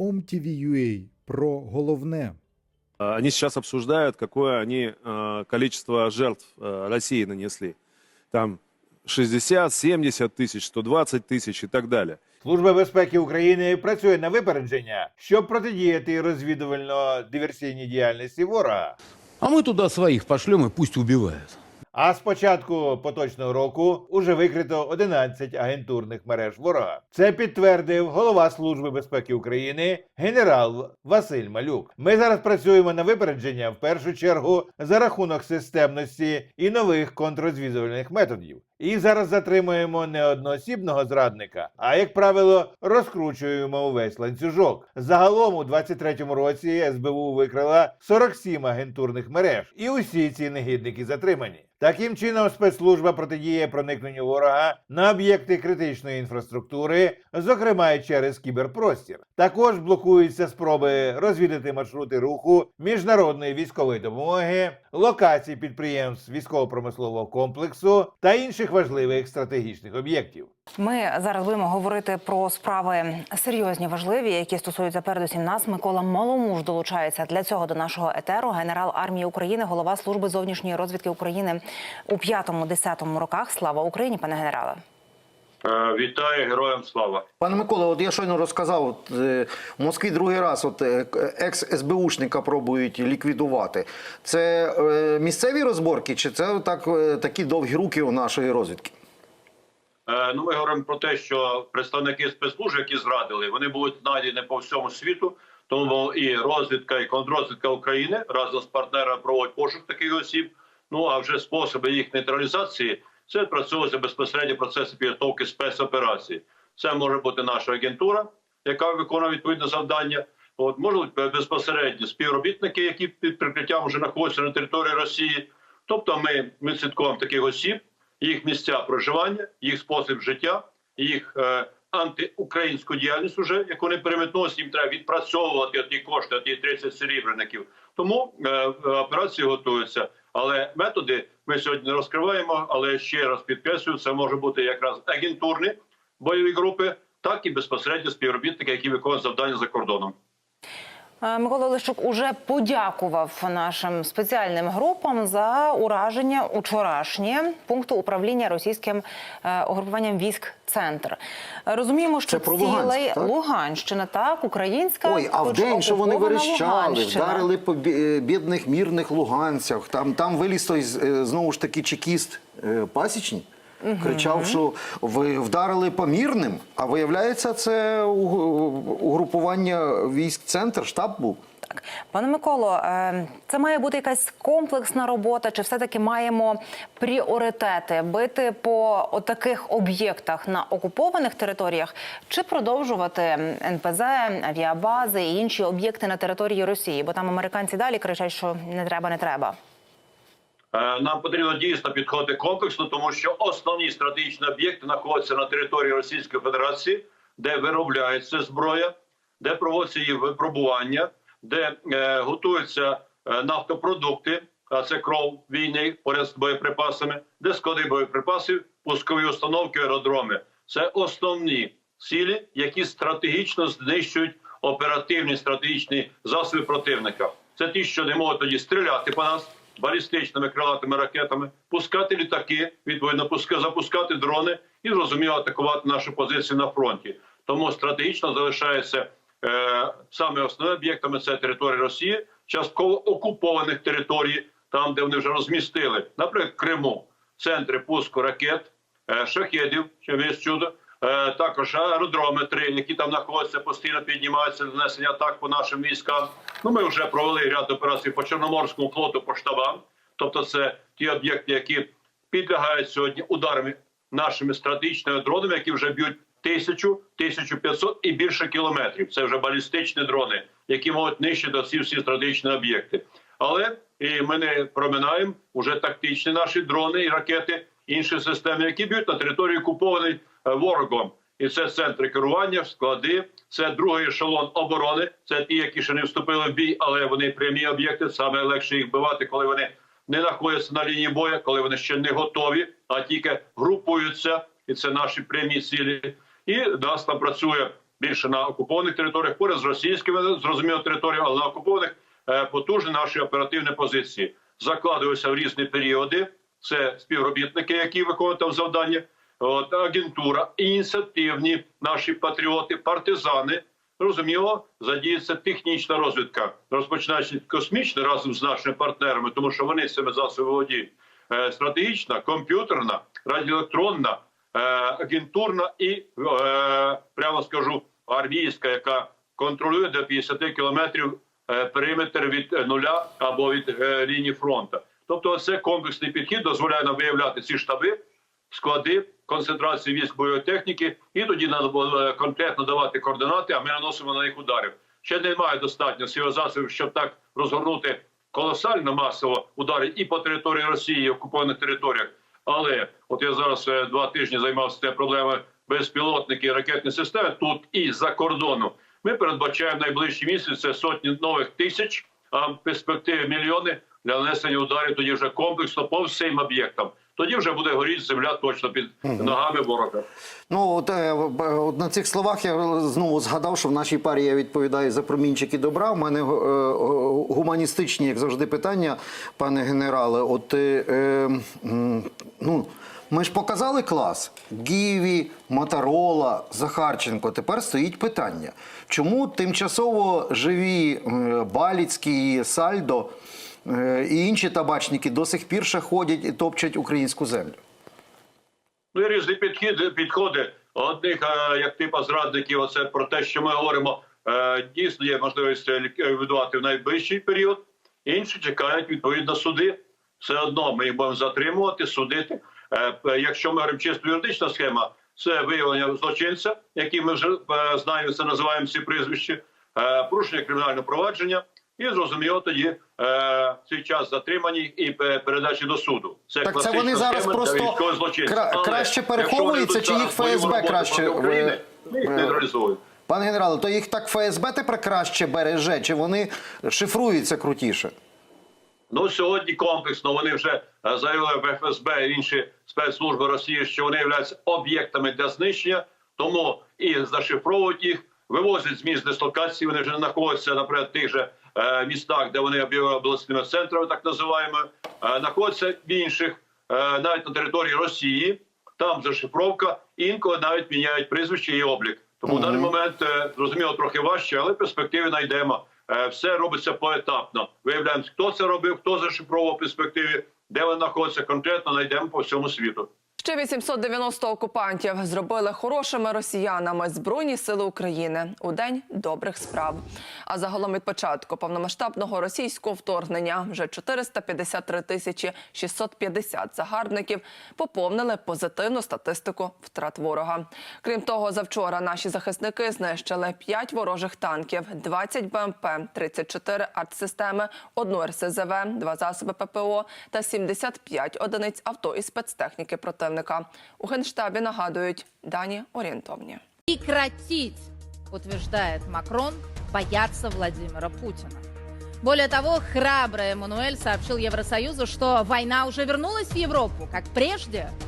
OMTV.ua про головне. А, Они сейчас обсуждают, какое они э, количество жертв э, России нанесли. Там 60, 70 тысяч, 120 тысяч и так далее. Служба безпеки України працює на випередження, щоб протидіяти розвідувально-диверсійній діяльності ворога. А мы туда своих пошлем и пусть убивают. А з початку поточного року уже викрито 11 агентурних мереж ворога. Це підтвердив голова Служби безпеки України генерал Василь Малюк. Ми зараз працюємо на випередження в першу чергу за рахунок системності і нових контррозвідувальних методів. І зараз затримуємо не одноосібного зрадника, а як правило, розкручуємо увесь ланцюжок. Загалом у 23-му році СБУ викрила 47 агентурних мереж, і усі ці негідники затримані. Таким чином, спецслужба протидіє проникненню ворога на об'єкти критичної інфраструктури, зокрема і через кіберпростір. Також блокуються спроби розвідати маршрути руху міжнародної військової допомоги, локацій підприємств військово-промислового комплексу та інших важливих стратегічних об'єктів. Ми зараз будемо говорити про справи серйозні, важливі, які стосуються передусім нас. Микола Маломуж долучається для цього до нашого етеру. Генерал армії України, голова служби зовнішньої розвідки України у 5-10 роках. Слава Україні, пане генерале. Е, Вітаю героям слава. Пане Микола, от я щойно розказав, от, е, в Москві другий раз от, е, екс-СБУшника пробують ліквідувати. Це е, місцеві розборки, чи це так, е, такі довгі руки у нашої розвідки? Е, Ну, ми говоримо про те, що представники спецслужб, які зрадили, вони будуть знайдені по всьому світу. Тому і розвідка, і контррозвідка України разом з партнерами проводять пошук таких осіб. Ну а вже способи їх нейтралізації це працюється безпосередньо процеси підготовки спецоперацій. Це може бути наша агентура, яка виконує відповідне завдання. От можуть безпосередньо співробітники, які під прикриттям вже знаходяться на території Росії. Тобто, ми, ми слідкуємо таких осіб, їх місця проживання, їх спосіб життя, їх е, антиукраїнську діяльність, уже яку вони переметнулися, їм треба відпрацьовувати ті кошти, ті 30 серебряників. Тому е, операції готуються. Але методи ми сьогодні не розкриваємо. Але ще раз підкреслюю, це може бути якраз агентурні бойові групи, так і безпосередньо співробітники, які виконують завдання за кордоном. Е, Микола Лещук уже подякував нашим спеціальним групам за ураження учорашнє пункту управління російським е, угрупуванням військ Центр. Розуміємо, що Це цілий так? Луганщина, так українська Ой, а в день, що вони верещали, Луганщина. вдарили по е, бідних мірних луганцях. Там, там виліз той знову ж таки чекіст пасічний. Кричав, що ви вдарили по мірним, а виявляється, це угрупування військ центр, штаб був. Так, пане Миколо, е, це має бути якась комплексна робота, чи все-таки маємо пріоритети бити по таких об'єктах на окупованих територіях, чи продовжувати НПЗ, авіабази і інші об'єкти на території Росії? Бо там американці далі кричать, що не треба, не треба. Е, Нам потрібно дійсно підходити комплексно, тому що основні стратегічні об'єкти знаходяться на території Російської Федерації, де виробляється зброя, де проводяться її випробування, де е, готуються е, нафтопродукти, а це кров війни поряд з боєприпасами, де склади боєприпасів, пускові установки, аеродроми. Це основні цілі, які стратегічно знищують оперативні стратегічні засоби противника. Це ті, що не можуть тоді стріляти по нас балістичними крилатими ракетами, пускати літаки, відповідно пуска, запускати дрони і зрозуміло атакувати нашу позицію на фронті. Тому стратегічно залишається е, саме основними об'єктами це територія Росії, частково окупованих територій, там де вони вже розмістили, наприклад, Криму, центри пуску ракет, е, шахедів, чудо. Е, також аеродроми три, які там знаходяться, постійно піднімаються нанесення атак по нашим військам. Ну, ми вже провели ряд операцій по Чорноморському флоту, по штабам. Тобто, це ті об'єкти, які підлягають сьогодні ударами нашими стратегічними дронами, які вже б'ють тисячу, 1500 і більше кілометрів. Це вже балістичні дрони, які можуть нищити всі всі стратегічні об'єкти. Але і ми не проминаємо вже тактичні наші дрони і ракети, інші системи, які б'ють на території окупованої е, ворогом. І це центри керування, склади, це другий ешелон оборони. Це ті, які ще не вступили в бій, але вони прямі об'єкти. Саме легше їх вбивати, коли вони не знаходяться на лінії бою, коли вони ще не готові, а тільки групуються, і це наші прямі цілі. І нас там працює більше на окупованих територіях, поряд з російськими зрозуміло територіями, але на окупованих е, потужні наші оперативні позиції закладуються в різні періоди. Це співробітники, які виконують завдання, от, агентура, ініціативні наші патріоти, партизани. Розуміло, задіється технічна розвідка, розпочинаючи від космічної разом з нашими партнерами, тому що вони цими засобами володіють. Е, Стратегічна, комп'ютерна, радіоелектронна, е, агентурна і е, прямо скажу армійська, яка контролює до 50 кілометрів е, периметр від нуля або від е, лінії фронту. Тобто, це комплексний підхід дозволяє нам виявляти ці штаби, склади, концентрації військ бойової техніки, і тоді треба конкретно давати координати, а ми наносимо на них ударів. Ще немає достатньо засобів, щоб так розгорнути колосально масово удари і по території Росії, і окупованих територіях. Але от я зараз е, два тижні займався тією проблемою безпілотники і ракетні системи тут і за кордоном. Ми передбачаємо найближчі місяці сотні нових тисяч, а в перспективі мільйони для нанесення ударів тоді вже комплексно по всім об'єктам. Тоді вже буде горіти земля точно під ногами ворога. Ну, от, е, от на цих словах я знову згадав, що в нашій парі я відповідаю за промінчики добра. У мене е, е, гуманістичні, як завжди, питання, пане генерале. От, е, е, ну, ми ж показали клас. Гіві, Моторола, Захарченко. Тепер стоїть питання. Чому тимчасово живі Баліцький, Сальдо е, і інші табачники до сих пір ще ходять і топчать українську землю? Ну, різні підходи, підходи. Одних, е, як типа зрадників, оце про те, що ми говоримо, е, дійсно є можливість е, ліквідувати в найближчий період. Інші чекають відповідно суди. Все одно ми їх будемо затримувати, судити. Е, Якщо ми говоримо чисто юридична схема, це виявлення злочинця, який ми вже е, знаємо, це називаємо ці прізвища, е, порушення кримінального провадження. І зрозуміло тоді е, цей час затримані і передачі до суду. Це Так це вони зараз просто кра- Але краще переховуються, чи їх ФСБ краще, України, їх ви- Пане генерале, то їх так ФСБ тепер краще береже, чи вони шифруються крутіше? Ну сьогодні комплексно вони вже е, заявили в ФСБ і інші спецслужби Росії, що вони являються об'єктами для знищення, тому і зашифровують їх, вивозять з місць дислокації. Вони вже не знаходяться наприклад тих же е, містах, де вони об'явили обласними центрами, так називаємо, е, знаходяться в інших, е, навіть на території Росії. Там зашифровка, інколи навіть міняють прізвище і облік. Тому в даний момент е, зрозуміло трохи важче, але перспективи знайдемо. Е, Все робиться поетапно. Виявляємо, хто це робив, хто зашифровував в перспективі, де вони знаходяться конкретно, знайдемо по всьому світу. Ще 890 окупантів зробили хорошими росіянами Збройні сили України у день добрих справ. А загалом від початку повномасштабного російського вторгнення вже 453 тисячі 650 загарбників поповнили позитивну статистику втрат ворога. Крім того, завчора наші захисники знищили 5 ворожих танків, 20 БМП, 34 артсистеми, одну РСЗВ, два засоби ППО та 75 одиниць авто і спецтехніки противника. У генштабі нагадують дані орієнтовні. прекратить, утверждает Макрон, бояться Владимира Путина. Более того, храбрый Эммануэль сообщил Евросоюзу, что война уже вернулась в Европу, как прежде.